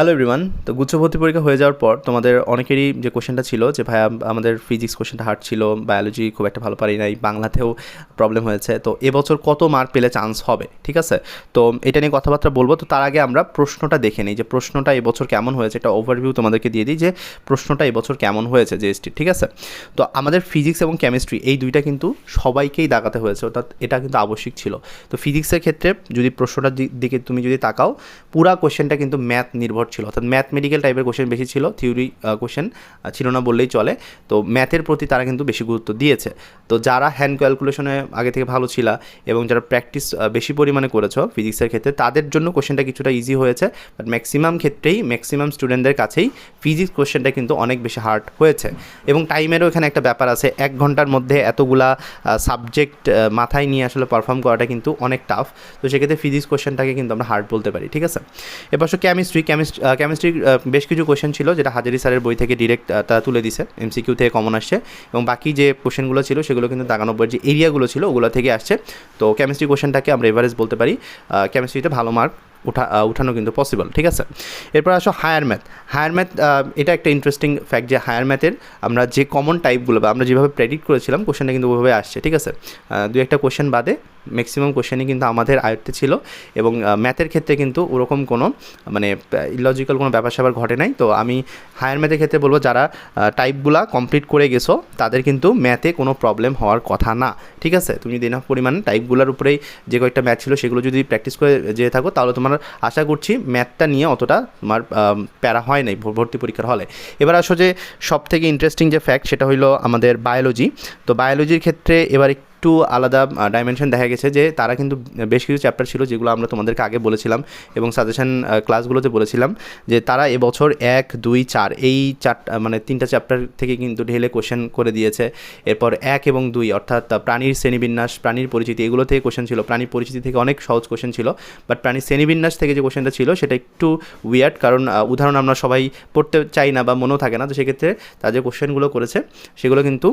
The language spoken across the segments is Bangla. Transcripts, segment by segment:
হ্যালো এভরিওয়ান তো গুচ্ছ ভর্তি পরীক্ষা হয়ে যাওয়ার পর তোমাদের অনেকেরই যে কোশ্চেনটা ছিল যে, ভাইয়া, আমাদের ফিজিক্স কোশ্চেনটা হার্ড ছিল বায়োলজি খুব একটা ভালো পারি নাই, বাংলাতেও প্রবলেম হয়েছে। তো এবছর কত মার্ক পেলে চান্স হবে? ঠিক আছে? তো এটা নিয়ে কথাবার্তা বলব। তো তার আগে আমরা প্রশ্নটা দেখে নিই যে, প্রশ্নটা এবছর কেমন হয়েছে? একটা ওভারভিউ তোমাদেরকে দিয়ে দিই যে, প্রশ্নটা এবছর কেমন হয়েছে জিএসটি ঠিক আছে? তো আমাদের ফিজিক্স এবং কেমিস্ট্রি এই দুইটা কিন্তু সবাইকেই দাগাতে হয়েছে, অর্থাৎ এটা কিন্তু আবশ্যিক ছিল। তো ফিজিক্সের ক্ষেত্রে যদি প্রশ্নটার দিকে তুমি যদি তাকাও, পুরা কোশ্চেনটা কিন্তু ম্যাথ নির্ভর ছিল। অর্থাৎ ম্যাথ মেডিকেল টাইপের কোশ্চেন বেশি ছিল থিওরি কোশ্চেন ছিল না বললেই চলে। তো ম্যাথের প্রতি তারা কিন্তু বেশি গুরুত্ব দিয়েছে। তো যারা হ্যান্ড ক্যালকুলেশনে আগে থেকে ভালো ছিল এবং যারা প্র্যাকটিস বেশি পরিমাণে করেছ ফিজিক্সের ক্ষেত্রে, তাদের জন্য কোশ্চেনটা কিছুটা ইজি হয়েছে। বাট ম্যাক্সিমাম ক্ষেত্রেই ম্যাক্সিমাম স্টুডেন্টদের কাছেই ফিজিক্স কোশ্চেনটা কিন্তু অনেক বেশি হার্ড হয়েছে। এবং টাইমেরও এখানে একটা ব্যাপার আছে, এক ঘণ্টার মধ্যে এতগুলা সাবজেক্ট মাথায় নিয়ে আসলে পারফর্ম করাটা কিন্তু অনেক টাফ তো সেক্ষেত্রে ফিজিক্স কোশ্চেনটাকে কিন্তু আমরা হার্ড বলতে পারি, ঠিক আছে? এবার কেমিস্ট্রি কেমিস্ট্রি কেমিস্ট্রির বেশ কিছু কোশ্চেন ছিল, যেটা হাজারি স্যারের বই থেকে ডিরেক্ট তারা তুলে দিছে এমসিকিউ থেকে কমন আসছে। এবং বাকি যে কোশ্চেনগুলো ছিল, সেগুলো কিন্তু দাগানব্বই যে এরিয়াগুলো ছিল, ওগুলো থেকে আসছে। তো কেমিস্ট্রি কোশ্চেনটাকে আমরা এভারেজ বলতে পারি। কেমিস্ট্রিতে ভালো মার্ক উঠা উঠানো কিন্তু পসিবল ঠিক আছে? এরপর আসো হায়ার ম্যাথ হায়ার ম্যাথ এটা একটা ইন্টারেস্টিং ফ্যাক্ট যে হায়ার ম্যাথের আমরা যে কমন টাইপগুলো বা আমরা যেভাবে প্রেডিক্ট করেছিলাম কোশ্চেনটা কিন্তু ওইভাবে আসছে, ঠিক আছে? দু একটা কোশ্চেন বাদে ম্যাক্সিমাম কোশ্চেনই কিন্তু আমাদের আয়ত্তে ছিল এবং ম্যাথের ক্ষেত্রে কিন্তু ওরকম কোনো মানে ইলজিক্যাল কোনো ব্যাপার স্যাপার ঘটে নাই। তো আমি হায়ার ম্যাথের ক্ষেত্রে বলব, যারা টাইপগুলা কমপ্লিট করে গেছো, তাদের কিন্তু ম্যাথে কোনো প্রবলেম হওয়ার কথা না। ঠিক আছে? তুমি যদি enough পরিমাণ টাইপগুলোর উপরেই যে কয়েকটা ম্যাথ ছিল, সেগুলো যদি প্র্যাকটিস করে যেয়ে থাকো, তাহলে তোমার আশা করছি ম্যাথটা নিয়ে অতটা তোমার প্যারা হয় নাই ভর্তি পরীক্ষার হলে। এবার আসো যে সব থেকে ইন্টারেস্টিং যে ফ্যাক্ট সেটা হলো আমাদের বায়োলজি তো বায়োলজির ক্ষেত্রে এবার একটু আলাদা ডাইমেনশন দেখা গেছে যে তারা কিন্তু বেশ কিছু চ্যাপ্টার ছিল যেগুলো আমরা তোমাদেরকে আগে বলেছিলাম এবং সাজেশন ক্লাসগুলোতে বলেছিলাম যে তারা এবছর এক, দুই, চার এই চারটা মানে তিনটা চ্যাপ্টার থেকে কিন্তু ঢেলে কোশ্চেন করে দিয়েছে। এরপর এক এবং দুই অর্থাৎ প্রাণীর শ্রেণীবিন্যাস, প্রাণীর পরিচিতি এগুলো থেকে কোশ্চেন ছিল। প্রাণীর পরিচিতি থেকে অনেক সহজ কোশ্চেন ছিল বাট প্রাণীর শ্রেণীবিন্যাস থেকে যে কোশ্চেনটা ছিল সেটা একটু উইয়ার্ড কারণ উদাহরণ আমরা সবাই পড়তে চাই না বা মনেও থাকে না, তো সেক্ষেত্রে তারা যে কোশ্চেনগুলো করেছে সেগুলো কিন্তু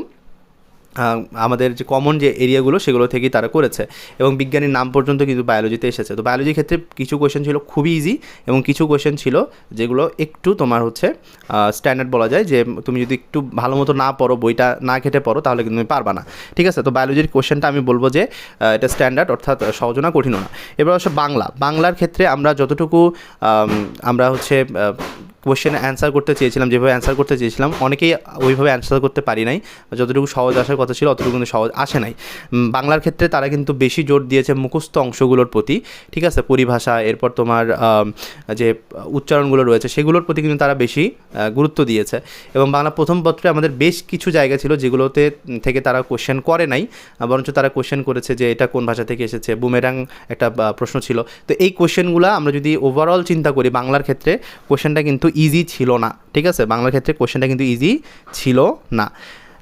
আমাদের যে কমন যে এরিয়াগুলো সেগুলো থেকেই তারা করেছে। এবং বিজ্ঞানীর নাম পর্যন্ত কিন্তু বায়োলজিতে এসেছে। তো বায়োলজির ক্ষেত্রে কিছু কোয়েশ্চেন ছিল খুবই ইজি এবং কিছু কোয়েশ্চেন ছিল যেগুলো একটু তোমার হচ্ছে স্ট্যান্ডার্ড বলা যায় যে তুমি যদি একটু ভালো মতো না পড়ো, বইটা না খেটে পড়ো, তাহলে কিন্তু তুমি পারবা না। ঠিক আছে? তো বায়োলজির কোয়েশ্চেনটা আমি বলব যে এটা স্ট্যান্ডার্ড অর্থাৎ সহজ না, কঠিনও না। এবার হচ্ছে বাংলা। বাংলার ক্ষেত্রে আমরা যতটুকু আমরা হচ্ছে কোশ্চেন অ্যান্সার করতে চেয়েছিলাম, যেভাবে অ্যান্সার করতে চেয়েছিলাম, অনেকেই ওইভাবে অ্যান্সার করতে পারি নাই। যতটুকু সহজ আসার কথা ছিল, অতটুকু কিন্তু সহজ আসে নাই। বাংলার ক্ষেত্রে তারা কিন্তু বেশি জোর দিয়েছে মুখস্থ অংশগুলোর প্রতি, ঠিক আছে? পরিভাষা, এরপর তোমার যে উচ্চারণগুলো রয়েছে, সেগুলোর প্রতি কিন্তু তারা বেশি গুরুত্ব দিয়েছে। এবং বাংলা প্রথম পত্রে আমাদের বেশ কিছু জায়গা ছিল যেগুলোতে থেকে তারা কোশ্চেন করে নাই, বরঞ্চ তারা কোশ্চেন করেছে যে এটা কোন ভাষা থেকে এসেছে। বুমেরাং একটা প্রশ্ন ছিল। তো এই কোশ্চেনগুলো আমরা যদি ওভারঅল চিন্তা করি, বাংলার ক্ষেত্রে কোশ্চেনটা কিন্তু ইজি ছিল না। ঠিক আছে? বাংলার ক্ষেত্রে কোশ্চেনটা কিন্তু ইজি ছিল না।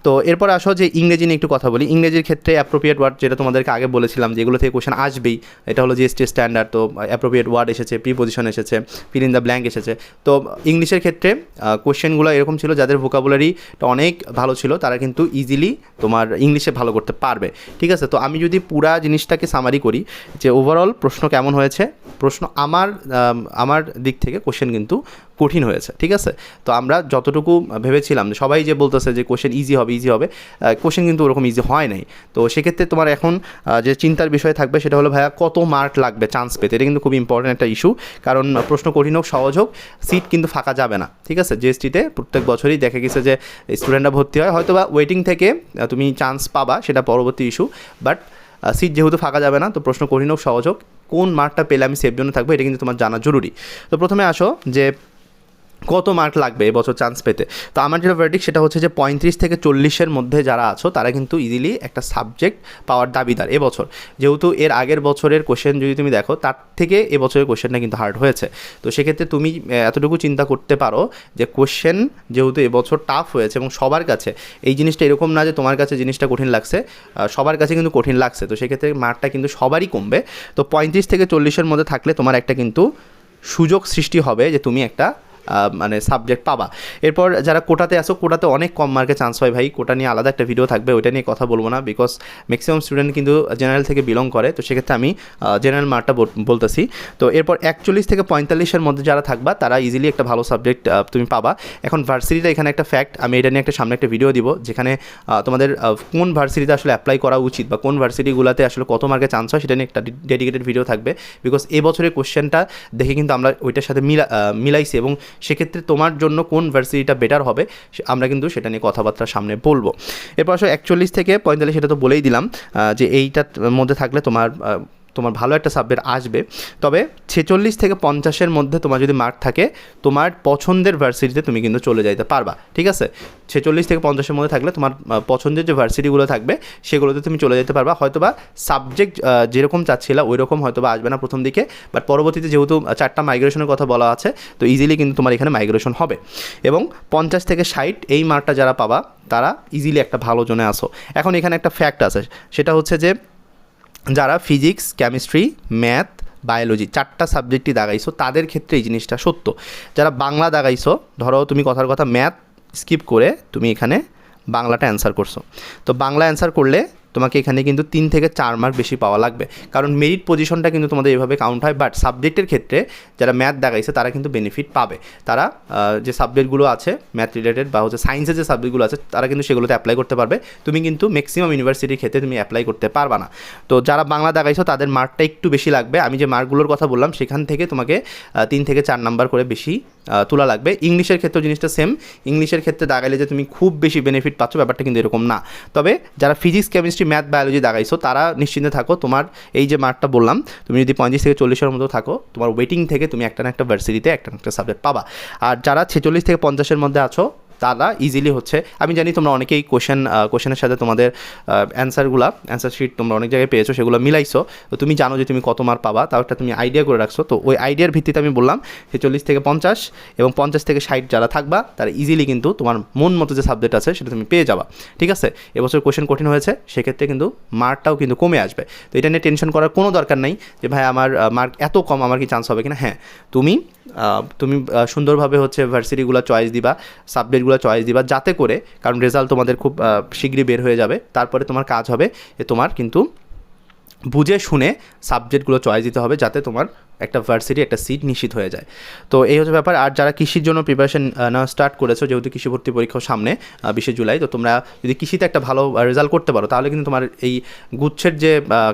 তো এরপর আসো যে ইংরেজি নিয়ে একটু কথা বলি। ইংরেজির ক্ষেত্রে অ্যাপ্রোপ্রিয়েট ওয়ার্ড যেটা তোমাদেরকে আগে বলেছিলাম যেগুলো থেকে কোশ্চেন আসবেই। এটা হলো জিএসটি স্ট্যান্ডার্ড তো অ্যাপ্রোপ্রিয়েট ওয়ার্ড এসেছে প্রিপোজিশন এসেছে ফিল ইন দ্য ব্ল্যাঙ্ক এসেছে। তো ইংলিশের ক্ষেত্রে কোশ্চেনগুলো এরকম ছিল যাদের ভোকাবুলারিটা অনেক ভালো ছিল, তারা কিন্তু ইজিলি তোমার ইংলিশে ভালো করতে পারবে। ঠিক আছে? তো আমি যদি পুরা জিনিসটাকে সামারি করি, যে ওভারঅল প্রশ্ন কেমন হয়েছে? প্রশ্ন আমার আমার দিক থেকে কোশ্চেন কিন্তু কঠিন হয়েছে। ঠিক আছে? তো আমরা যতটুকু ভেবেছিলাম, সবাই যে বলতেছে যে কোশ্চেন ইজি হবে ইজি হবে। কোশ্চেন কিন্তু ওরকম ইজি হয় নাই। তো সেক্ষেত্রে তোমার এখন যে চিন্তার বিষয় থাকবে সেটা হলো, ভাইয়া, কত মার্ক লাগবে চান্স পেতে? এটা কিন্তু খুব ইম্পর্টেন্ট একটা ইস্যু কারণ প্রশ্ন কঠিন হোক, সহজ হোক সিট কিন্তু ফাঁকা যাবে না। ঠিক আছে? জিএসটিতে প্রত্যেক বছরই দেখা গেছে যে স্টুডেন্টরা ভর্তি হয়। হয়তো বা ওয়েটিং থেকে তুমি চান্স পাবা, সেটা পরবর্তী ইস্যু বাট সিট যেহেতু ফাঁকা যাবে না, তো প্রশ্ন কঠিন হোক, সহজ হোক, কোন মার্কটা পেলে আমি সেফ জন্য থাকব, এটা কিন্তু তোমার জানা জরুরি। তো প্রথমে আসো যে কত মার্ক লাগবে এবছর চান্স পেতে? তো আমার যেটা ভার্ডিক সেটা হচ্ছে যে পঁয়ত্রিশ থেকে চল্লিশের মধ্যে যারা আছো, তারা কিন্তু ইজিলি একটা সাবজেক্ট পাওয়ার দাবিদার এবছর যেহেতু এর আগের বছরের কোশ্চেন যদি তুমি দেখো, তার থেকে এবছরের কোশ্চেনটা কিন্তু হার্ড হয়েছে। তো সেক্ষেত্রে তুমি এতটুকু চিন্তা করতে পারো যে কোশ্চেন যেহেতু এবছর টাফ হয়েছে এবং সবার কাছে, এই জিনিসটা এরকম না যে তোমার কাছে জিনিসটা কঠিন লাগছে সবার কাছে কিন্তু কঠিন লাগছে। তো সেক্ষেত্রে মার্কটা কিন্তু সবারই কমবে। তো পঁয়ত্রিশ থেকে চল্লিশের মধ্যে থাকলে তোমার একটা কিন্তু সুযোগ সৃষ্টি হবে যে তুমি একটা মানে সাবজেক্ট পাবা। এরপর যারা কোটাতে আসো কোটাতে অনেক কম মার্কে চান্স হয় ভাই। কোটা নিয়ে আলাদা একটা ভিডিও থাকবে, ওইটা নিয়ে কথা বলব না বিকজ ম্যাক্সিমাম স্টুডেন্ট কিন্তু জেনারেল থেকে বিলং করে। তো সেক্ষেত্রে আমি জেনারেল মার্কটা বলতেছি। তো এরপর একচল্লিশ থেকে পঁয়তাল্লিশের মধ্যে যারা থাকবা, তারা ইজিলি একটা ভালো সাবজেক্ট তুমি পাবা। এখন ভার্সিটিটা এখানে একটা ফ্যাক্ট আমি এটা নিয়ে একটা সামনে একটা ভিডিও দিব, যেখানে তোমাদের কোন ভার্সিটিতে আসলে অ্যাপ্লাই করা উচিত বা কোন ভার্সিটিগুলোতে আসলে কত মার্কে চান্স হয়, সেটা নিয়ে একটা ডেডিকেটেড ভিডিও থাকবে। বিকজ এই বছরের কোশ্চেনটা দেখে কিন্তু আমরা ওইটার সাথে মিলা মিলাইছি এবং সেক্ষেত্রে তোমার জন্য কোন ভার্সিটিটা বেটার হবে আমরা কিন্তু সেটা নিয়ে কথাবার্তা সামনে বলব। এরপর আসলে একচল্লিশ থেকে পঁয়তাল্লিশ, সেটা তো বলেই দিলাম যে এইটার মধ্যে থাকলে তোমার তোমার ভালো একটা সাবজেক্ট আসবে। তবে ছেচল্লিশ থেকে পঞ্চাশের মধ্যে তোমার যদি মার্ক থাকে, তোমার পছন্দের ভার্সিটিতে তুমি কিন্তু চলে যাইতে পারবা, ঠিক আছে? ছেচল্লিশ থেকে পঞ্চাশের মধ্যে থাকলে তোমার পছন্দের যে ভার্সিটিগুলো থাকবে, সেগুলোতে তুমি চলে যেতে পারবা। হয়তোবা সাবজেক্ট যেরকম চাচ্ছিলা ওই রকম হয়তোবা আসবে না প্রথম দিকে বাট পরবর্তীতে যেহেতু চারটা মাইগ্রেশনের কথা বলা আছে, তো ইজিলি কিন্তু তোমার এখানে মাইগ্রেশন হবে। এবং পঞ্চাশ থেকে ষাট এই মার্কটা যারা পাবা, তারা ইজিলি একটা ভালো জোনে আসো। এখন এখানে একটা ফ্যাক্ট আছে, সেটা হচ্ছে যে যারা ফিজিক্স, কেমিস্ট্রি, ম্যাথ, বায়োলজি চারটা সাবজেক্টই দাগাইছো, তাদের ক্ষেত্রে এই জিনিসটা সত্য। যারা বাংলা দাগাইছো, ধরো তুমি কথার কথা ম্যাথ স্কিপ করে তুমি এখানে বাংলাটা অ্যান্সার করছ। তো বাংলা অ্যান্সার করলে তোমাকে এখানে কিন্তু তিন থেকে চার মার্ক বেশি পাওয়া লাগবে। কারণ মেরিট পজিশনটা কিন্তু তোমাদের এভাবে কাউন্ট হয় বাট সাবজেক্টের ক্ষেত্রে যারা ম্যাথ দেখাইছে, তারা কিন্তু বেনিফিট পাবে। তারা যে সাবজেক্টগুলো আছে ম্যাথ রিলেটেড বা হচ্ছে সায়েন্সের যে সাবজেক্টগুলো আছে, তারা কিন্তু সেগুলোতে অ্যাপ্লাই করতে পারবে। তুমি কিন্তু ম্যাক্সিমাম ইউনিভার্সিটির ক্ষেত্রে তুমি অ্যাপ্লাই করতে পারবা না। তো যারা বাংলা দেখাইছো, তাদের মার্কটা একটু বেশি লাগবে। আমি যে মার্কগুলোর কথা বললাম, সেখান থেকে তোমাকে তিন থেকে চার নাম্বার করে বেশি তোলা লাগবে। ইংলিশের ক্ষেত্রেও জিনিসটা সেম ইংলিশের ক্ষেত্রে দাগাইলে যে তুমি খুব বেশি বেনিফিট পাচ্ছ, ব্যাপারটা কিন্তু এরকম না। তবে যারা ফিজিক্স কেমিস্ট্রি ম্যাথ বায়োলজি দাগাইছো, তারা নিশ্চিন্তে থাকো, তোমার এই যে মার্কটা বললাম, তুমি যদি পঁয়ত্রিশ থেকে চল্লিশের মতো থাকো, তোমার ওয়েটিং থেকে তুমি একটা না একটা ভার্সিটিতে একটা না একটা সাবজেক্ট পাবা। আর যারা ছেচল্লিশ থেকে পঞ্চাশের মধ্যে আছো তারা ইজিলি হচ্ছে। আমি জানি তোমরা অনেকেই কোশ্চেন কোশ্চেনের সাথে তোমাদের অ্যান্সারগুলা অ্যান্সার শিট তোমরা অনেক জায়গায় পেয়েছ, সেগুলো মিলাইছো। তো তুমি জানো যে তুমি কত মার্ক পাবা, তাও একটা তুমি আইডিয়া করে রাখছো। তো ওই আইডিয়ার ভিত্তিতে আমি বললাম, ছেচল্লিশ থেকে পঞ্চাশ এবং পঞ্চাশ থেকে ষাট যারা থাকবা, তারা ইজিলি কিন্তু তোমার মন মতো যে সাবজেক্ট আছে, সেটা তুমি পেয়ে যাবা। ঠিক আছে? এবছর কোশ্চেন কঠিন হয়েছে, সেক্ষেত্রে কিন্তু মার্কটাও কিন্তু কমে আসবে। তো এটা নিয়ে টেনশন করার কোনো দরকার নেই যে, ভাই, আমার মার্ক এত কম, আমার কি চান্স হবে কিনা? হ্যাঁ তুমি তুমি সুন্দরভাবে হচ্ছে ভার্সিটিগুলো চয়েস দিবা সাবজেক্টগুলো চয়েস দিবা যাতে করে, কারণ রেজাল্ট তোমাদের খুব শীঘ্রই বের হয়ে যাবে। তারপরে তোমার কাজ হবে যে তোমার কিন্তু বুঝে শুনে সাবজেক্টগুলো চয়েস দিতে হবে যাতে তোমার একটা ভার্সিটি একটা সিট নিশ্চিত হয়ে যায়। তো এই হচ্ছে ব্যাপার। আর যারা কৃষির জন্য প্রিপারেশন নেওয়া স্টার্ট করেছ, যেহেতু কৃষি ভর্তি পরীক্ষার সামনে বিশে জুলাই, তো তোমরা যদি কৃষিতে একটা ভালো রেজাল্ট করতে পারো, তাহলে কিন্তু তোমার এই গুচ্ছের যে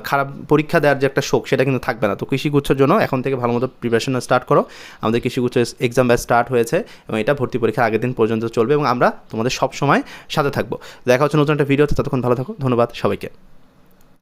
খারাপ পরীক্ষা দেওয়ার যে একটা শোক, সেটা কিন্তু থাকবে না। তো কৃষি গুচ্ছের জন্য এখন থেকে ভালো মতো প্রিপারেশন স্টার্ট করো। আমাদের কৃষি গুচ্ছের এক্সাম ব্যাচ স্টার্ট হয়েছে এবং এটা ভর্তি পরীক্ষার আগের দিন পর্যন্ত চলবে এবং আমরা তোমাদের সব সময় সাথে থাকব। দেখা হচ্ছে নতুন একটা ভিডিওতে ততক্ষণ ভালো থাকো। ধন্যবাদ সবাইকে।